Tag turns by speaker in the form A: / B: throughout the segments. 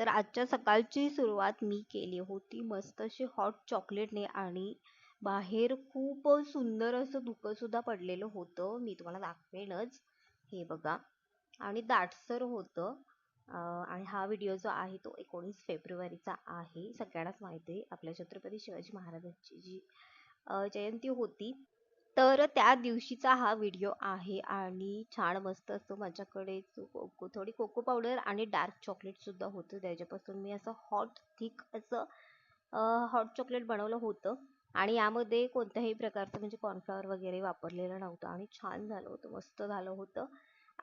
A: तर आजच्या सकाळची सुरुवात मी केली होती. मस्त अशी हॉट चॉकलेटने आणि बाहेर खूप सुंदर असं धुकं सुद्धा पडलेलं होतं. मी तुम्हाला दाखवेनच. हे बघा. आणि दाटसर होतं. आणि हा व्हिडिओ जो आहे तो एकोणीस फेब्रुवारीचा आहे. सगळ्यांनाच माहिती आहे. आपल्या छत्रपती शिवाजी महाराजांची जी जयंती होती तर त्या दिवशीचा हा व्हिडिओ आहे आणि छान मस्त असतो माझ्याकडे कोको थोडी कोको पावडर आणि डार्क चॉकलेटसुद्धा होतं. त्याच्यापासून मी असं हॉट थिक असं हॉट चॉकलेट बनवलं होतं. आणि यामध्ये कोणत्याही प्रकारचं म्हणजे कॉर्नफ्लॉवर वगैरे वापरलेलं नव्हतं आणि छान झालं होतं मस्त झालं होतं.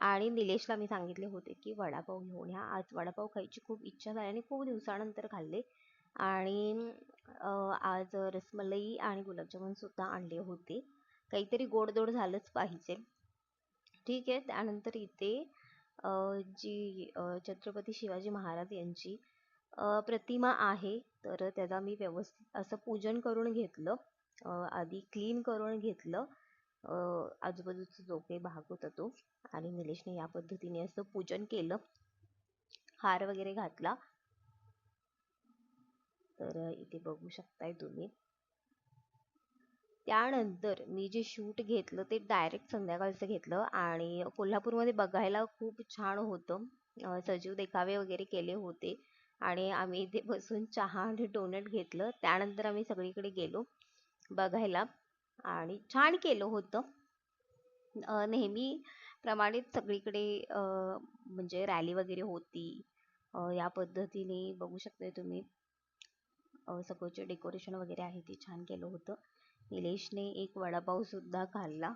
A: आणि निलेशला मी सांगितले होते की वडापाव घेऊन या. आज वडापाव खायची खूप इच्छा झाली आणि खूप दिवसानंतर खाल्ले. आणि आज रसमलाई आणि गुलाबजामुन सुद्धा आणले होते. काहीतरी गोडधोड झालंच पाहिजे. ठीक आहे त्यानंतर इथे जी छत्रपती शिवाजी महाराज यांची प्रतिमा आहे तर त्याचा मी व्यवस्थित असं पूजन करून घेतलं आधी क्लीन करून घेतलं अं, आजूबाजूचा जो काही भाग होता तो आणि निलेशने या पद्धतीने असं पूजन केलं. हार वगैरे घातला. तर इथे बघू शकताय तुम्ही. त्यानंतर मी जे शूट घेतलं ते डायरेक्ट संध्याकाळचं घेतलं आणि कोल्हापूरमध्ये बघायला खूप छान होतं. सजीव देखावे वगैरे केले होते आणि आम्ही इथे बसून चहा आणि डोनट घेतलं. त्यानंतर आम्ही सगळीकडे गेलो बघायला आणि छान केलं होतं. नेहमीप्रमाणेच सगळीकडे म्हणजे रॅली वगैरे होती. या पद्धतीने बघू शकता तुम्ही. अं, सगळं जे डेकोरेशन वगैरे आहे ते छान केलं होतं. निलेशने एक वडापावसुद्धा खाल्ला.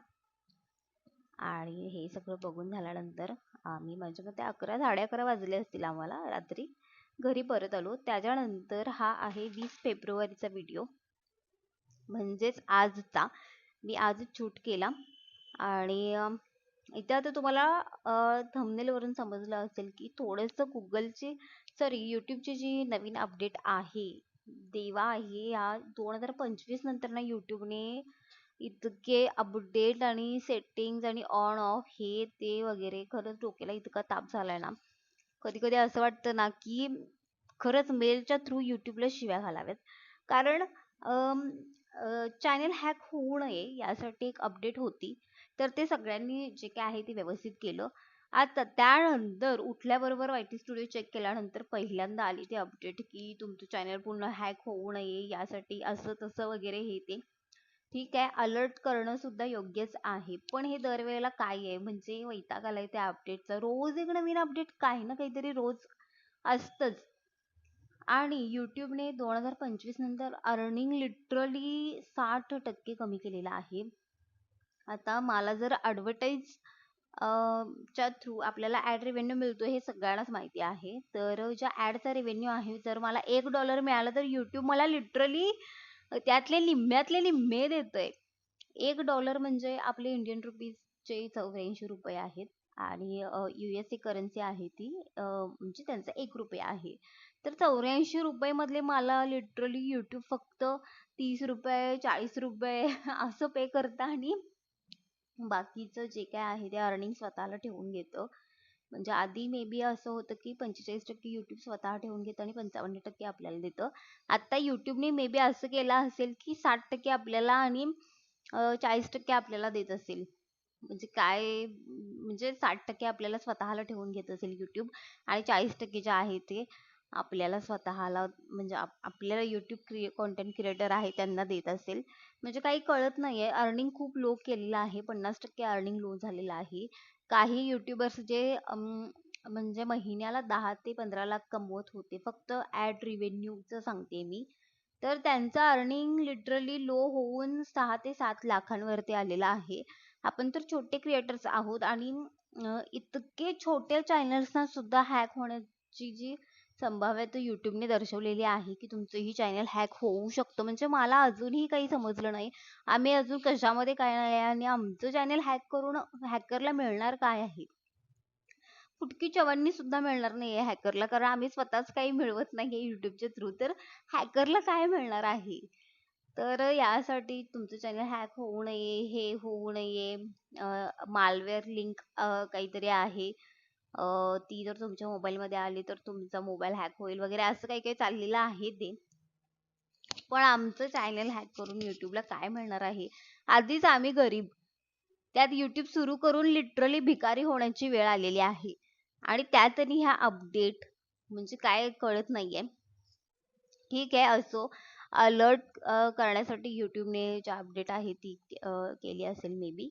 A: आणि हे सगळं बघून झाल्यानंतर आम्ही म्हणजे माझ्या मते अकरा साडे अकरा वाजले असतील आम्हाला रात्री. घरी परत आलो. त्याच्यानंतर हा आहे वीस फेब्रुवारीचा व्हिडिओ म्हणजेच आजचा. मी आज शूट केला. आणि इथे आता तुम्हाला थंबनेलवरून समजलं असेल की थोडंसं गुगलची सॉरी यूट्यूबची जी नवीन अपडेट आहे देवा आहे या दोन हजार पंचवीस नंतर ना यूट्यूबने इतके अपडेट आणि सेटिंग्ज आणि ऑन ऑफ हे ते वगैरे खरंच डोक्याला इतका ताप झालाय ना. कधी कधी असं वाटतं ना की खरंच मेलच्या थ्रू यूट्यूबला शिव्या घालाव्यात. कारण चॅनल हॅक होऊ नये यासाठी एक अपडेट होती. तर ते सगळ्यांनी जे काय आहे ते व्यवस्थित केलं. आता त्यानंतर उठल्याबरोबर वाय टी स्टुडिओ चेक केल्यानंतर पहिल्यांदा आली ती अपडेट की तुमचं चॅनल पूर्ण हॅक होऊ नये यासाठी असं तसं वगैरे हे ते. ठीक आहे अलर्ट करणं सुद्धा योग्यच आहे. पण हे दरवेळेला काय आहे? म्हणजे वैताग आलाय त्या अपडेटचा. रोज एक नवीन अपडेट काही ना काहीतरी रोज असतंच. आणि यूट्यूबने दोन हजार पंचवीस नंतर अर्निंग लिटरली साठ टक्के कमी केलेलं आहे. आता मला जर ॲडव्हर्टाईज च्या थ्रू आपल्याला ॲड रेव्हेन्यू मिळतो हे सगळ्यांनाच माहिती आहे. तर ज्या ॲडचा रेव्हेन्यू आहे जर मला एक डॉलर मिळाला तर यूट्यूब मला लिटरली त्यातले निम्म्यातले निम्मे आहे एक डॉलर म्हणजे आपले इंडियन रुपीजचे चौऱ्याऐंशी रुपये आहेत आणि यू एस ए करन्सी आहे ती म्हणजे त्यांचा एक रुपया आहे. तर चौऱ्याऐंशी रुपयेमधले मला लिटरली यूट्यूब फक्त तीस रुपये चाळीस रुपये असं पे करतं आणि बाकीचं जे काय आहे ते अर्निंग स्वतःला ठेवून घेतं. म्हणजे आधी मे बी असं होतं की पंचेचाळीस टक्के यूट्यूब स्वतः ठेवून घेतं आणि पंचावन्न टक्के आपल्याला देतं. आता यूट्यूबने मे बी असं केलं असेल की साठ टक्के आपल्याला आणि चाळीस टक्के आपल्याला देत असेल. म्हणजे काय म्हणजे साठ टक्के आपल्याला स्वतःला ठेवून घेत असेल यूट्यूब आणि चाळीस टक्के जे आहे ते. आपल्याला स्वतःला म्हणजे आप- आपल्याला यूट्यूब क्रिए कॉन्टेंट क्रिएटर आहे त्यांना देत असेल. म्हणजे काही कळत नाही आहे अर्निंग खूप लो केलेलं आहे. पन्नास टक्के अर्निंग लो झालेलं आहे. काही युट्यूबर्स जे म्हणजे महिन्याला दहा ते पंधरा लाख कमवत होते. फक्त ऍड रिव्हेन्यूचं सांगते मी. तर त्यांचं अर्निंग लिटरली लो होऊन सहा ते सात लाखांवरती आलेलं आहे. आपण तर छोटे क्रिएटर्स आहोत आणि इतके छोटे चॅनल्सना सुद्धा हॅक होण्याची जी संभाव्यता युट्यूबने दर्शवलेली आहे की तुमचंही चॅनल हॅक होऊ शकतं. म्हणजे मला अजूनही काही समजलं नाही. आम्ही अजून कशामध्ये काय नाही आहे आणि आमचं चॅनल हॅक करून हॅकरला मिळणार काय आहे? फुटकी चवन्नी सुद्धा मिळणार आहे हॅकरला कारण आम्ही स्वतःच काही मिळवत नाही आहे युट्यूबच्या थ्रू तर हॅकरला काय मिळणार आहे? तर यासाठी तुमचं चॅनल हॅक होऊ नये हे होऊ नये. मालवेअर लिंक काहीतरी आहे. ती जर तुमच्या मोबाईलमध्ये आली तर तुमचा मोबाईल हॅक होईल वगैरे असं काही काही चाललेलं आहे ते. पण आमचं चॅनल हॅक करून YouTube काय मिळणार आहे? आधीच आम्ही गरीब. त्यात यूट्यूब सुरू करून लिटरली भिकारी होण्याची वेळ आलेली आहे. आणि त्यातही ह्या अपडेट म्हणजे काय कळत नाहीये. ठीक आहे असो. अलर्ट करण्यासाठी YouTube ने जी आहे ती केली असेल मे बी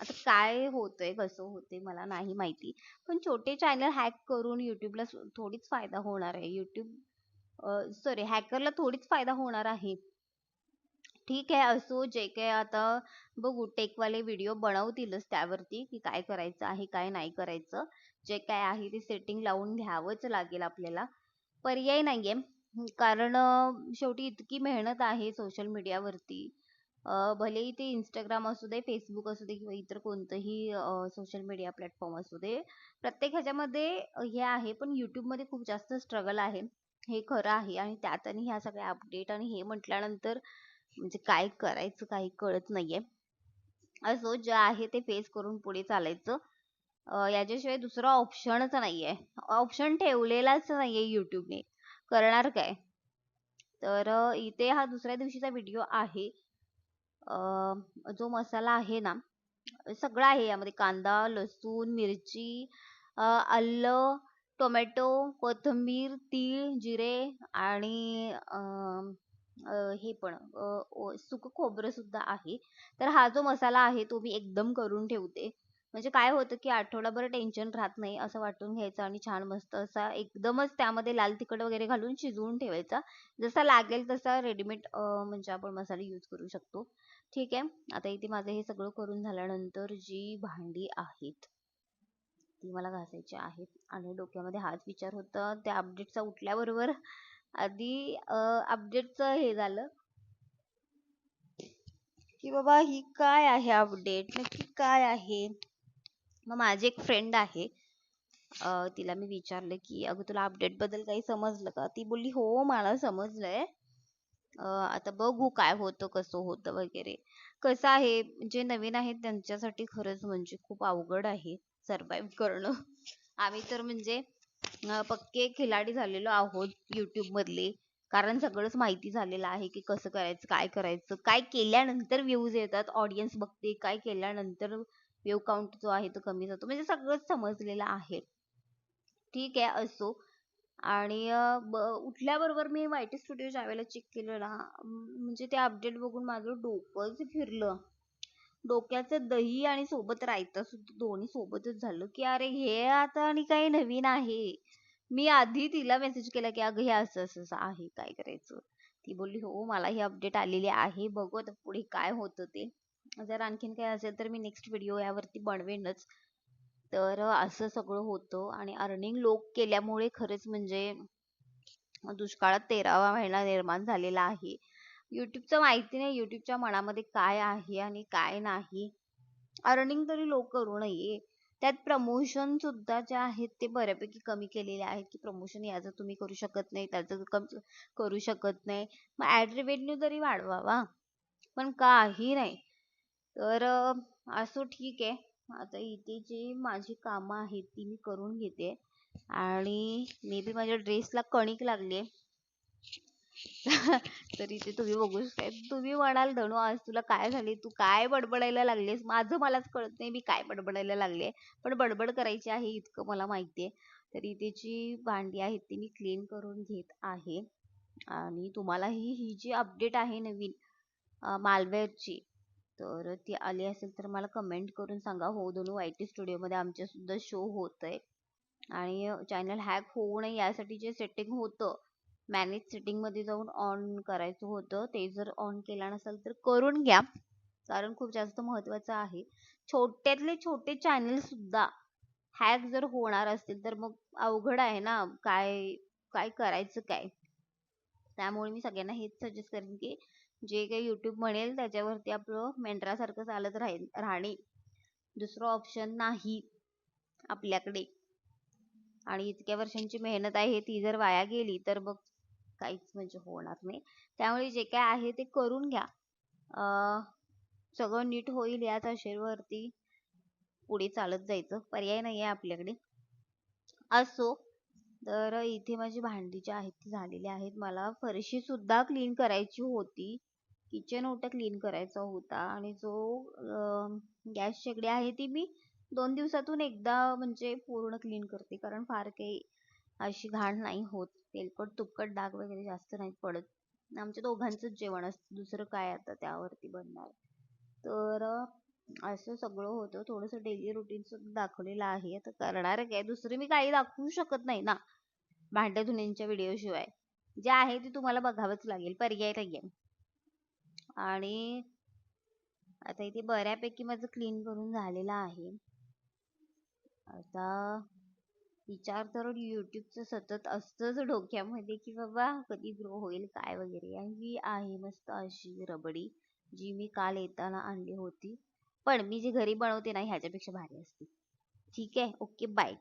A: आता काय होतंय कसं होतंय मला नाही माहिती. पण छोटे चॅनल हॅक करून यूट्यूबला थोडीच फायदा होणार आहे. यूट्यूब सॉरी हॅकरला थोडीच फायदा होणार आहे. ठीक आहे असो जे काय आता बघू टेकवाले व्हिडिओ बनवतीलच त्यावरती की काय करायचं आहे काय नाही करायचं. जे काय आहे ते सेटिंग लावून घ्यावंच लागेल आपल्याला. पर्याय नाही आहे कारण शेवटी इतकी मेहनत आहे सोशल मीडियावरती भलेही ते इंस्टाग्राम असू दे, फेसबुक असू दे किंवा इतर कोणतंही सोशल मीडिया प्लॅटफॉर्म असू दे. प्रत्येक ह्याच्यामध्ये हे आहे पण यूट्यूबमध्ये खूप जास्त स्ट्रगल आहे. हे खरं आहे आणि त्यात आणि ह्या सगळ्या अपडेट आणि हे म्हटल्यानंतर म्हणजे काय करायचं काही कळत नाहीये. असो जे आहे ते फेस करून पुढे चालायचं. याच्याशिवाय दुसरा नाही नाहीये. ऑप्शन ठेवलेलाच नाहीये आहे यूट्यूबने करणार काय? तर इथे हा दुसऱ्या दिवशीचा व्हिडिओ आहे. जो मसाला आहे ना सगळं आहे यामध्ये कांदा, लसूण, मिरची, आलं, टोमॅटो, कोथिंबीर, तीळ, जिरे आणि हे पण सुकं खोबरंसुद्धा आहे. तर हा जो मसाला आहे तो मी एकदम करून ठेवते. म्हणजे काय होतं की आठवडाभर टेन्शन राहत नाही असं वाटून घ्यायचं आणि छान मस्त असा एकदमच त्यामध्ये लाल तिखट वगैरे घालून शिजवून ठेवायचा. जसा लागेल तसा रेडीमेड म्हणजे आपण मसाले यूज करू शकतो. ठीक आहे. आता इथे माझं हे सगळं करून झाल्यानंतर जी भांडी आहेत ती मला घासायची आहेत आणि डोक्यामध्ये हाच विचार होता त्या अपडेटचा उठल्याबरोबर आधी अपडेटचं हे झालं की बाबा ही काय आहे अपडेट नक्की काय आहे मग माझी एक फ्रेंड आहे. अं, तिला मी विचारलं की अगं तुला अपडेटबद्दल काही समजलं का? ती बोलली हो मला समजलंय. अं, आता बघू काय होतं कसं होतं वगैरे. कसं आहे जे नवीन आहेत त्यांच्यासाठी खरंच म्हणजे खूप अवघड आहे सर्वाईव्ह करणं. आम्ही तर म्हणजे अं, पक्के खिलाडी झालेलो आहोत युट्यूब मधले. कारण सगळंच माहिती झालेलं आहे की कसं करायचं काय करायचं. काय केल्यानंतर व्ह्यूज येतात ऑडियन्स बघते. काय केल्यानंतर व्ह्यू काउंट जो आहे तो कमी जातो. म्हणजे सगळंच समजलेलं आहे. ठीक आहे असो. आणि उठल्याबरोबर मी वायटी स्टुडिओ ज्यावेळेला चेक केलं ना म्हणजे ते अपडेट बघून माझं डोकंच फिरलं. डोक्याचं दही आणि सोबत रायता सुद्धा दोन्ही सोबतच झालं की अरे हे आता आणि काही नवीन आहे. मी आधी तिला मेसेज केला की अगं हे असं असं असं आहे काय करायचं? ती बोलली हो मला ही अपडेट आलेली आहे बघू आता पुढे काय होतं ते. जर आणखीन काही असेल तर मी नेक्स्ट व्हिडिओ यावरती बनवेनच. तर असं सगळं होतं आणि अर्निंग लोक केल्यामुळे खरंच म्हणजे दुष्काळात तेरावा महिना निर्माण झालेला आहे. युट्यूबचं माहिती नाही युट्यूबच्या मनामध्ये काय आहे आणि काय नाही. अर्निंग तरी लोक करू नये. त्यात प्रमोशन सुद्धा जे आहेत ते बऱ्यापैकी कमी केलेले आहेत की प्रमोशन याचं तुम्ही करू शकत नाही त्याचं कम- करू शकत नाही. मग ऍड रेव्हेन्यू तरी वाढवावा. पण काही नाही. तर असो ठीक आहे. आता इथे जी माझी कामं आहेत ती मी करून घेते. आणि मे बी माझ्या ड्रेसला कणिक लागली तर इथे तुम्ही बघू शकता. तुम्ही म्हणाल धनू आज तुला काय झाले? तू काय बडबडायला लागलीस माझं मलाच कळत नाही मी काय बडबडायला लागले पण बडबड करायची आहे इतकं मला माहितीये तर इथे जी भांडी आहेत ती मी क्लीन करून घेत आहे. आणि तुम्हाला ही ही जी अपडेट आहे नवीन मालवेअरची तर ती आली असेल तर मला कमेंट करून सांगा. हो दोनू वाय टी स्टुडिओ मध्ये आमच्या सुद्धा शो आणि चॅनल हॅक होऊ नये यासाठी जे सेटिंग होतं मॅनेज सेटिंगमध्ये जाऊन ऑन करायचं होतं ते जर ऑन केला नसेल तर करून घ्या. कारण खूप जास्त महत्वाचं आहे. छोट्यातले छोटे चॅनल सुद्धा हॅक जर होणार असतील तर मग अवघड आहे ना. काय काय करायचं काय? त्यामुळे मी सगळ्यांना हेच सजेस्ट करेन की जे काही यूट्यूब म्हणेल त्याच्यावरती आपलं मेंढरासारखं चालत राहील राहणे. दुसरं ऑप्शन नाही आपल्याकडे. आणि इतक्या वर्षांची मेहनत आहे ती जर वाया गेली तर मग काहीच म्हणजे होणार नाही. त्यामुळे जे काय आहे ते करून घ्या. सगळं नीट होईल याच आशेवरती पुढे चालत जायचं. पर्याय नाही आहे आपल्याकडे. असो तर इथे माझी भांडी जी आहेत ती झालेली आहेत. मला फरशी सुद्धा क्लीन करायची होती. किचन ओटा क्लीन करायचा होता. आणि जो गॅस शेगडी आहे ती मी दोन दिवसातून एकदा म्हणजे पूर्ण क्लीन करते. कारण फार काही अशी घाण नाही होत. तेलकट तुपकट डाग वगैरे जास्त नाही पडत. आमच्या दोघांचंच जेवण असतं. दुसरं काय आता त्यावरती बनणार? तर असं सगळं होतं. थोडंसं डेली रुटीन सुद्धा दाखवलेलं आहे. तर करणार काय? दुसरं मी काही दाखवू शकत नाही ना. भांड्या धुण्यांच्या व्हिडिओ शिवाय. जे आहे ते तुम्हाला बघावंच लागेल. पर्याय नाही आहे आणि आता इथे बऱ्यापैकी माझं क्लीन करून झालेलं आहे. आता विचार तर युट्यूबचं सतत असतंच डोक्यामध्ये की बाबा कधी ग्रो होईल काय वगैरे. आणि ही आहे मस्त अशी रबडी जी मी काल येताना आणली होती. पण मी जी घरी बनवते ना ह्याच्यापेक्षा भारी असते. ठीक आहे? Okay bye